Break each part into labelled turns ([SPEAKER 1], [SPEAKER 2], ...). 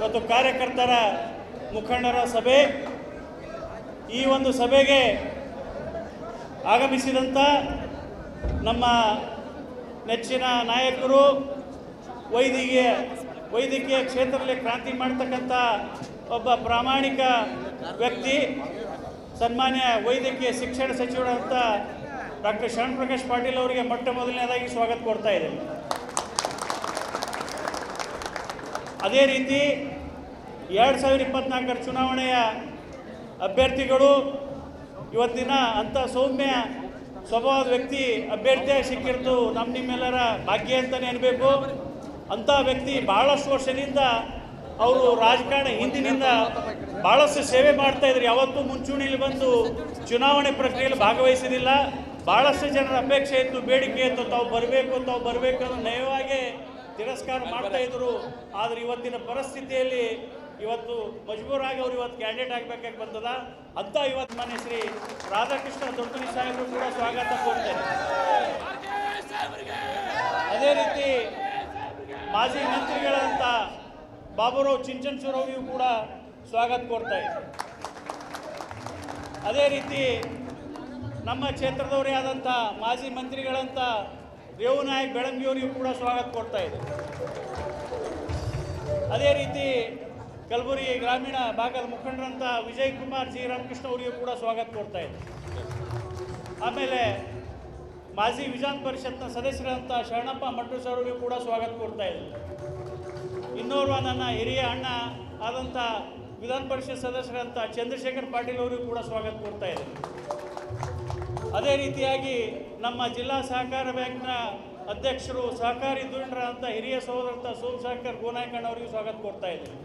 [SPEAKER 1] ಇವತ್ತು ಕಾರ್ಯಕರ್ತರ ಮುಖಂಡರ ಸಭೆ. ಈ ಒಂದು ಸಭೆಗೆ ಆಗಮಿಸಿದಂಥ ನಮ್ಮ ನೆಚ್ಚಿನ ನಾಯಕರು ವೈದ್ಯಕೀಯ ವೈದ್ಯಕೀಯ ಕ್ಷೇತ್ರದಲ್ಲಿ ಕ್ರಾಂತಿ ಮಾಡ್ತಕ್ಕಂಥ ಒಬ್ಬ ಪ್ರಾಮಾಣಿಕ ವ್ಯಕ್ತಿ, ಸನ್ಮಾನ್ಯ ವೈದ್ಯಕೀಯ ಶಿಕ್ಷಣ ಸಚಿವರಾದಂಥ ಡಾಕ್ಟರ್ ಶರಣ್ ಪ್ರಕಾಶ್ ಪಾಟೀಲ್ ಅವರಿಗೆ ಮೊಟ್ಟ ಮೊದಲನೇದಾಗಿ ಸ್ವಾಗತ ಕೊಡ್ತಾ ಇದ್ದೇನೆ. ಅದೇ ರೀತಿ ಎರಡು ಸಾವಿರದ ಇಪ್ಪತ್ನಾಲ್ಕರ ಚುನಾವಣೆಯ ಅಭ್ಯರ್ಥಿಗಳು ಇವತ್ತಿನ ಅಂಥ ಸೌಮ್ಯ ಸ್ವಭಾವದ ವ್ಯಕ್ತಿ, ಅಭ್ಯರ್ಥಿಯಾಗಿ ಸಿಕ್ಕಿರೋದು ನಮ್ಮ ನಿಮ್ಮೆಲ್ಲರ ಭಾಗ್ಯ ಅಂತಲೇ ಅನ್ಬೇಕು. ಅಂಥ ವ್ಯಕ್ತಿ ಭಾಳಷ್ಟು ವರ್ಷದಿಂದ ಅವರು ರಾಜಕಾರಣ ಹಿಂದಿನಿಂದ ಭಾಳಷ್ಟು ಸೇವೆ ಮಾಡ್ತಾ ಇದ್ರು. ಯಾವತ್ತೂ ಮುಂಚೂಣಿಯಲ್ಲಿ ಬಂದು ಚುನಾವಣೆ ಪ್ರಕ್ರಿಯೆಯಲ್ಲಿ ಭಾಗವಹಿಸಿದಿಲ್ಲ ಭಾಳಷ್ಟು ಜನರ ಅಪೇಕ್ಷೆ ಇತ್ತು, ಬೇಡಿಕೆ ಇತ್ತು, ತಾವು ಬರಬೇಕು ತಾವು ಬರಬೇಕು ಅನ್ನೋ ನಯವಾಗಿ ತಿರಸ್ಕಾರ ಮಾಡ್ತಾ ಇದ್ರು. ಆದರೆ ಇವತ್ತಿನ ಪರಿಸ್ಥಿತಿಯಲ್ಲಿ ಇವತ್ತು ಮಜಬೂರಾಗಿ ಅವರು ಇವತ್ತು ಕ್ಯಾಂಡಿಡೇಟ್ ಆಗ್ಬೇಕಾಗಿ ಬಂದದ. ಅಂತ ಇವತ್ತು ಮನೆ ಶ್ರೀ ರಾಧಾಕೃಷ್ಣ ದೊಡ್ಡನಿ ಸಾಹೇಬರು ಕೂಡ ಸ್ವಾಗತ ಕೊಡ್ತೇನೆ ಅದೇ ರೀತಿ ಮಾಜಿ ಮಂತ್ರಿಗಳಂತ ಬಾಬುರಾವ್ ಚಿಂಚನ್ಸೂರ್ ಅವರಿಗೂ ಕೂಡ ಸ್ವಾಗತ ಇದ್ದಾರೆ ಅದೇ ರೀತಿ ನಮ್ಮ ಕ್ಷೇತ್ರದವರೇ ಆದಂಥ ಮಾಜಿ ಮಂತ್ರಿಗಳಂತ ರೇವುನಾಯಕ್ ಬೆಳಂಗಿಯವರಿಗೆ ಕೂಡ ಸ್ವಾಗತ ಕೊಡ್ತಾ ಇದೆ ಅದೇ ರೀತಿ ಕಲಬುರಗಿ ಗ್ರಾಮೀಣ ಭಾಗದ ಮುಖಂಡರಂತ ವಿಜಯ್ ಕುಮಾರ್ ಜಿ ರಾಮಕೃಷ್ಣ ಅವರಿಗೂ ಕೂಡ ಸ್ವಾಗತ ಕೊಡ್ತಾ ಇದೆ ಆಮೇಲೆ ಮಾಜಿ ವಿಧಾನ ಪರಿಷತ್ನ ಸದಸ್ಯರಂತ ಶರಣಪ್ಪ ಮಡ್ರೂಸ್ ಅವರಿಗೂ ಕೂಡ ಸ್ವಾಗತ ಕೊಡ್ತಾ ಇದೆ ಇನ್ನೋರ್ವ ನನ್ನ ಹಿರಿಯ ಅಣ್ಣ ಆದಂಥ ವಿಧಾನ ಪರಿಷತ್ ಸದಸ್ಯರಂತ ಚಂದ್ರಶೇಖರ್ ಪಾಟೀಲ್ ಅವರಿಗೂ ಕೂಡ ಸ್ವಾಗತ ಕೊಡ್ತಾ ಇದೆ ಅದೇ ರೀತಿಯಾಗಿ ನಮ್ಮ ಜಿಲ್ಲಾ ಸಹಕಾರ ಬ್ಯಾಂಕ್ನ ಅಧ್ಯಕ್ಷರು ಸಹಕಾರಿ ಅಂತ ಹಿರಿಯ ಸಹೋದರಂತ ಸೋಮಶೇಖರ್ ಗೋನಾಯ್ಕಣ್ಣ ಅವರಿಗೂ ಸ್ವಾಗತ ಕೊಡ್ತಾ ಇದ್ದೀನಿ.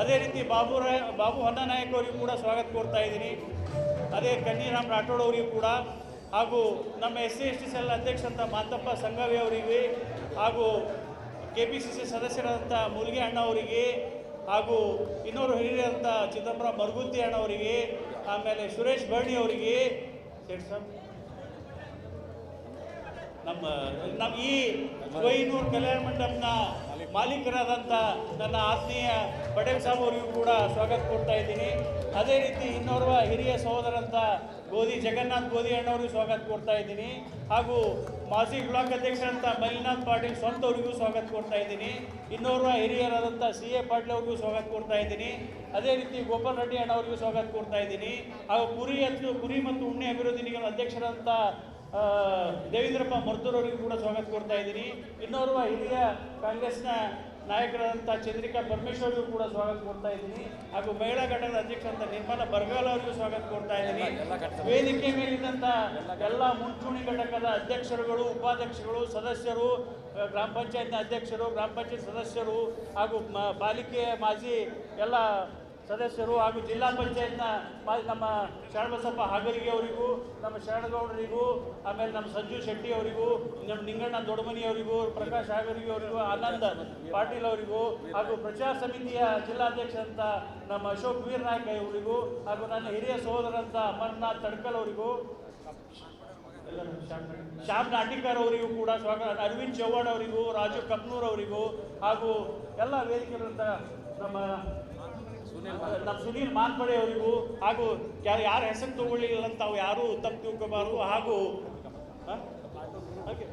[SPEAKER 1] ಅದೇ ರೀತಿ ಬಾಬು ರಾಯ್, ಬಾಬು ಹೊನ್ನನಾಯಕ್ ಅವರಿಗೂ ಕೂಡ ಸ್ವಾಗತ ಕೊಡ್ತಾ ಇದ್ದೀನಿ. ಅದೇ ಕನ್ನಿರಾಮ್ ರಾಠೋಡ್ ಅವರಿಗೂ ಕೂಡ. ಹಾಗೂ ನಮ್ಮ S C S T cell ಅಧ್ಯಕ್ಷರಂಥ Mathappa Sangavi ಅವರಿಗೆ, ಹಾಗೂ ಕೆ ಪಿ ಸಿ ಸಿ ಸದಸ್ಯರಾದಂಥ ಮುಲ್ಗೆ ಅಣ್ಣ ಅವರಿಗೆ, ಹಾಗೂ ಇನ್ನೋರು ಹಿರಿಯರಂಥ ಚಿದಂಬರ ಮರಗುತ್ತಿ ಅಣ್ಣ ಅವರಿಗೆ, ಆಮೇಲೆ ಸುರೇಶ್ ಬರ್ಣಿ ಅವರಿಗೆ ಸರ್? ನಮ್ಮ ನಮ್ಮ ಈ ಕೊಯ್ನೂರು ಕಲ್ಯಾಣ ಮಂಟಪನ ಮಾಲೀಕರಾದಂಥ ನನ್ನ ಆತ್ಮೀಯ ಪಟೇಲ್ ಸಾಬ್ ಅವರಿಗೂ ಕೂಡ ಸ್ವಾಗತ ಕೊಡ್ತಾ ಇದ್ದೀನಿ. ಅದೇ ರೀತಿ ಇನ್ನೋರ್ವ ಹಿರಿಯ ಸಹೋದರಂಥ ಗೋಧಿ ಜಗನ್ನಾಥ್ ಗೋಧಿ ಅಣ್ಣವ್ರಿಗೂ ಸ್ವಾಗತ ಕೊಡ್ತಾ ಇದ್ದೀನಿ. ಹಾಗೂ ಮಾಜಿ ಬ್ಲಾಕ್ ಅಧ್ಯಕ್ಷರಂತ ಮಲ್ಲಿನಾಥ್ ಪಾಟೀಲ್ ಸ್ವಂತವ್ರಿಗೂ ಸ್ವಾಗತ ಕೊಡ್ತಾ ಇದ್ದೀನಿ. ಇನ್ನೋರ್ವ ಹಿರಿಯರಾದಂಥ ಸಿ ಎ ಪಾಟೀಲ್ ಅವ್ರಿಗೂ ಸ್ವಾಗತ ಕೊಡ್ತಾ ಇದ್ದೀನಿ. ಅದೇ ರೀತಿ ಗೋಪಾಲ್ ರೆಡ್ಡಿ ಅಣ್ಣವ್ರಿಗೂ ಸ್ವಾಗತ ಕೊಡ್ತಾ ಇದ್ದೀನಿ. ಹಾಗೂ ಕುರಿ ಮತ್ತು ಕುರಿ ಮತ್ತು ಉಣ್ಣೆ ಅಭಿವೃದ್ಧಿ ನಿಗಮ ಅಧ್ಯಕ್ಷರಂತ ಆ, ದೇವೇಂದ್ರಪ್ಪ ಮರ್ತೂರವರಿಗೂ ಕೂಡ ಸ್ವಾಗತ ಕೊಡ್ತಾ ಇದ್ದೀನಿ. ಇನ್ನೋರ್ವ ಹಿರಿಯ ಕಾಂಗ್ರೆಸ್ನ ನಾಯಕರಾದಂಥ ಚಂದ್ರಿಕಾ ಪರಮೇಶ್ವರಿಗೂ ಕೂಡ ಸ್ವಾಗತ ಕೊಡ್ತಾ ಇದ್ದೀನಿ. ಹಾಗೂ ಮಹಿಳಾ ಘಟಕದ ಅಧ್ಯಕ್ಷರಂತ ನಿರ್ಮಲಾ ಬರ್ಗಾಲ್ ಅವರಿಗೂ ಸ್ವಾಗತ ಕೊಡ್ತಾ ಇದ್ದೀನಿ. ವೇದಿಕೆ ಮೇಲಿದ್ದಂಥ ಎಲ್ಲ ಮುಂಚೂಣಿ ಘಟಕದ ಅಧ್ಯಕ್ಷರುಗಳು ಉಪಾಧ್ಯಕ್ಷರುಗಳು ಸದಸ್ಯರು ಗ್ರಾಮ ಪಂಚಾಯತ್ನ ಅಧ್ಯಕ್ಷರು ಗ್ರಾಮ ಪಂಚಾಯತ್ ಸದಸ್ಯರು ಹಾಗೂ ಮ ಪಾಲಿಕೆಯ ಮಾಜಿ ಎಲ್ಲ ಸದಸ್ಯರು ಹಾಗೂ ಜಿಲ್ಲಾ ಪಂಚಾಯತ್ನ ನಮ್ಮ ಶರಣಬಸಪ್ಪ ಹಗರಿಗೆ ಅವರಿಗೂ, ನಮ್ಮ ಶರಣಗೌಡರಿಗೂ, ಆಮೇಲೆ ನಮ್ಮ ಸಂಜು ಶೆಟ್ಟಿ ಅವರಿಗೂ, ನಮ್ಮ ನಿಂಗಣ್ಣ ದೊಡ್ಡಮನಿಯವರಿಗೂ ಪ್ರಕಾಶ್ ಹಾಗರಿಗೆ ಅವರಿಗೂ, ಆನಂದ್ ಪಾಟೀಲ್ ಅವರಿಗೂ, ಹಾಗೂ ಪ್ರಚಾರ ಸಮಿತಿಯ ಜಿಲ್ಲಾಧ್ಯಕ್ಷರಂತ ನಮ್ಮ ಅಶೋಕ್ ವೀರನಾಯ್ಕ ಅವರಿಗೂ, ಹಾಗೂ ನನ್ನ ಹಿರಿಯ ಸಹೋದರಂತ ಅಮರ್ನಾಥ್ ತಡ್ಕಲ್ ಅವರಿಗೂ, ಶ್ಯಾಮ್ ನಾಟಿಕರ್ ಅವರಿಗೂ ಕೂಡ ಸ್ವಾಗತ, ಅರವಿಂದ್ ಚೌಹಾಣ್ ಅವರಿಗೂ, ರಾಜು ಕಪ್ನೂರ್ ಅವರಿಗೂ, ಹಾಗೂ ಎಲ್ಲ ವೇದಿಕೆಗಳಿಂದ ನಮ್ಮ ನಮ್ಮ ಸುನೀಲ್ ಮಾನ್ಪಡೆ ಅವರಿಗೂ ಹಾಗೂ ಯಾರು ಹೆಸರು ತಗೊಳ್ಳಿಲ್ಲ ಅಂತ ತಾವು ಯಾರು ತಪ್ಪು ತಿಳ್ಕೋಬಾರ್ದು ಹಾಗೂ ಹಾಗೆ.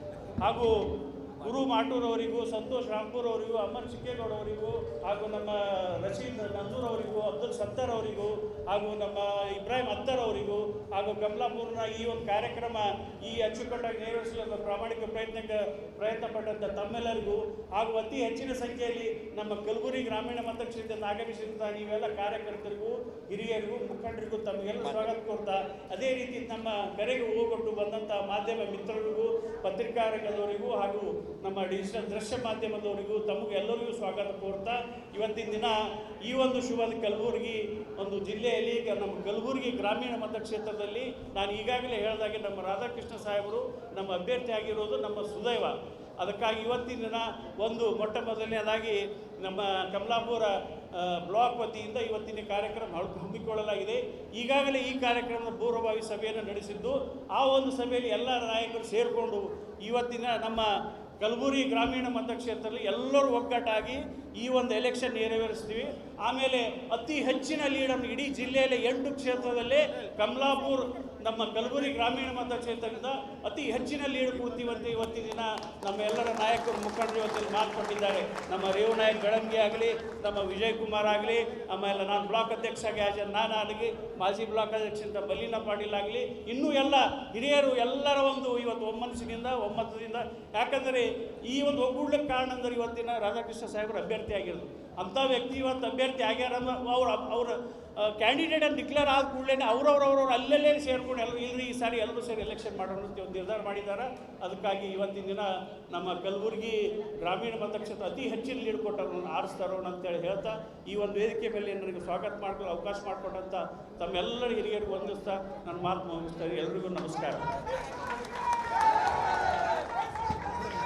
[SPEAKER 1] ಗುರು ಮಾಟೂರ್ ಅವರಿಗೂ ಸಂತೋಷ್ ರಾಮ್ಪುರ್ ಅವರಿಗೂ ಅಮರ್ ಚಿಕ್ಕೇಗೌಡ ಅವರಿಗೂ ಹಾಗೂ ನಮ್ಮ ರಶೀದ್ ನಂದೂರ್ ಅವರಿಗೂ ಅಬ್ದುಲ್ ಸತ್ತಾರ್ ಅವರಿಗೂ ಹಾಗೂ ನಮ್ಮ ಇಬ್ರಾಹಿಂ ಅತ್ತರ್ ಅವರಿಗೂ ಹಾಗೂ ಕಮಲಾಪುರ್ನ ಈ ಒಂದು ಕಾರ್ಯಕ್ರಮ ಈ ಅಚ್ಚುಕಟ್ಟಾಗಿ ನೆರವೇರಿಸಲು ಪ್ರಾಮಾಣಿಕ ಪ್ರಯತ್ನಕ್ಕೆ ಪ್ರಯತ್ನ ಪಟ್ಟಂಥ ತಮ್ಮೆಲ್ಲರಿಗೂ, ಹಾಗೂ ಅತಿ ಹೆಚ್ಚಿನ ಸಂಖ್ಯೆಯಲ್ಲಿ ನಮ್ಮ ಕಲಬುರಗಿ ಗ್ರಾಮೀಣ ಮತಕ್ಷೇತ್ರದಿಂದ ಆಗಮಿಸಿದಂಥ ನೀವೆಲ್ಲ ಕಾರ್ಯಕರ್ತರಿಗೂ, ಹಿರಿಯರಿಗೂ, ಮುಖಂಡರಿಗೂ ತಮಗೆಲ್ಲ ಸ್ವಾಗತ ಕೊಡ್ತಾ ಅದೇ ರೀತಿ ನಮ್ಮ ಕರೆಗೆ ಹೋಗೊಟ್ಟು ಬಂದಂಥ ಮಾಧ್ಯಮ ಮಿತ್ರರಿಗೂ ಪತ್ರಿಕಾ ರಂಗದವರಿಗೂ ಹಾಗೂ ನಮ್ಮ ಡಿಜಿಟಲ್ ದೃಶ್ಯ ಮಾಧ್ಯಮದವರಿಗೂ ತಮಗೆ ಎಲ್ಲರಿಗೂ ಸ್ವಾಗತ ಕೋರ್ತಾ, ಇವತ್ತಿನ ದಿನ ಈ ಒಂದು ಶುಭದ ಕಲಬುರಗಿ ಒಂದು ಜಿಲ್ಲೆಯಲ್ಲಿ ನಮ್ಮ ಕಲಬುರಗಿ ಗ್ರಾಮೀಣ ಮತಕ್ಷೇತ್ರದಲ್ಲಿ ನಾನು ಈಗಾಗಲೇ ಹೇಳಿದಾಗೆ ನಮ್ಮ ರಾಧಾಕೃಷ್ಣ ಸಾಹೇಬರು ನಮ್ಮ ಅಭ್ಯರ್ಥಿ ಆಗಿರೋದು ನಮ್ಮ ಸುದೈವ. ಅದಕ್ಕಾಗಿ ಇವತ್ತಿನ ದಿನ ಒಂದು ಮೊಟ್ಟ ಮೊದಲನೇದಾಗಿ ನಮ್ಮ ಕಮಲಾಪುರ ಬ್ಲಾಕ್ ವತಿಯಿಂದ ಇವತ್ತಿನ ಕಾರ್ಯಕ್ರಮ ಹಮ್ಮಿಕೊಳ್ಳಲಾಗಿದೆ. ಈಗಾಗಲೇ ಈ ಕಾರ್ಯಕ್ರಮದ ಪೂರ್ವಭಾವಿ ಸಭೆಯನ್ನು ನಡೆಸಿದ್ದು, ಆ ಒಂದು ಸಭೆಯಲ್ಲಿ ಎಲ್ಲ ನಾಯಕರು ಸೇರಿಕೊಂಡು ಇವತ್ತಿನ ನಮ್ಮ ಕಲಬುರಗಿ ಗ್ರಾಮೀಣ ಮತಕ್ಷೇತ್ರದಲ್ಲಿ ಎಲ್ಲರೂ ಒಗ್ಗಟ್ಟಾಗಿ ಈ ಒಂದು ಎಲೆಕ್ಷನ್ ನೆರವೇರಿಸ್ತೀವಿ. ಆಮೇಲೆ ಅತಿ ಹೆಚ್ಚಿನ ಲೀಡನ್ನು ಇಡೀ ಜಿಲ್ಲೆಯಲ್ಲಿ ಎಂಟು ಕ್ಷೇತ್ರದಲ್ಲಿ ಕಮಲಾಪುರ್ ನಮ್ಮ ಕಲಬುರಗಿ ಗ್ರಾಮೀಣ ಮತಕ್ಷೇತ್ರದಿಂದ ಅತಿ ಹೆಚ್ಚಿನ ಲೀಡ್ ಕೊಡ್ತೀವಂತ ಇವತ್ತಿನ ದಿನ ನಮ್ಮ ಎಲ್ಲರ ನಾಯಕರು ಮುಖಂಡರು ಮಾತು ಕೊಟ್ಟಿದ್ದಾರೆ. ನಮ್ಮ ರೇವು ನಾಯಕ್ ಬೆಳಂಗಿ ಆಗಲಿ, ನಮ್ಮ ವಿಜಯ್ ಕುಮಾರ್ ಆಗಲಿ ಆಮೇಲೆ ನಾನು ಬ್ಲಾಕ್ ಅಧ್ಯಕ್ಷ ಆಗಿ ಆಜ ನಾನು ಆಗಲಿ, ಮಾಜಿ ಬ್ಲಾಕ್ ಅಧ್ಯಕ್ಷ ಅಂತ ಬಲೀನ ಪಾಟೀಲ್ ಆಗಲಿ, ಇನ್ನೂ ಎಲ್ಲ ಹಿರಿಯರು ಎಲ್ಲರ ಒಂದು ಇವತ್ತು ಒಮ್ಮನಸ್ಸಿನಿಂದ, ಒಮ್ಮತದಿಂದ, ಯಾಕಂದರೆ ಈ ಒಂದು ಒಗ್ಗೂಡಕ್ಕೆ ಕಾರಣ ಅಂದರೆ ಇವತ್ತಿನ ರಾಧಾಕೃಷ್ಣ ಸಾಹೇಬರು ಅಭ್ಯರ್ಥಿ ಆಗಿರೋದು. ಅಂಥ ವ್ಯಕ್ತಿ ಇವತ್ತು ಅಭ್ಯರ್ಥಿ ಆಗ್ಯಾರ ಅವ್ರು ಅವ್ರ ಕ್ಯಾಂಡಿಡೇಟ್ ಅಂತ ಡಿಕ್ಲೇರ್ ಆದ ಕೂಡಲೇ ಅವ್ರವ್ರವ್ರವ್ರು ಅಲ್ಲಲ್ಲೇ ಸೇರ್ಕೊಂಡು ಎಲ್ಲರೂ ಇಲ್ರಿ ಈ ಸಾರಿ ಎಲ್ಲರೂ ಸೇರಿ ಎಲೆಕ್ಷನ್ ಮಾಡೋಣ ಅಂತ ಒಂದು ನಿರ್ಧಾರ ಮಾಡಿದ್ದಾರೆ ಅದಕ್ಕಾಗಿ ಇವತ್ತಿನ ದಿನ ನಮ್ಮ ಕಲಬುರಗಿ ಗ್ರಾಮೀಣ ಮತಕ್ಷೇತ್ರ ಅತಿ ಹೆಚ್ಚಿನ ಲೀಡ್ ಕೊಟ್ಟರು ಆರಿಸ್ತಾರೋಣ ಅಂತೇಳಿ ಹೇಳ್ತಾ, ಈ ಒಂದು ವೇದಿಕೆ ಮೇಲೆ ನನಗೆ ಸ್ವಾಗತ ಮಾಡ್ಕೊಳ್ಳೋ ಅವಕಾಶ ಮಾಡಿಕೊಟ್ಟಂಥ ತಮ್ಮೆಲ್ಲರ ಹಿರಿಯರಿಗೆ ವಂದಿಸ್ತಾ ನನ್ನ ಮಾತು ಮುಗಿಸ್ತಾ ಎಲ್ರಿಗೂ ನಮಸ್ಕಾರ.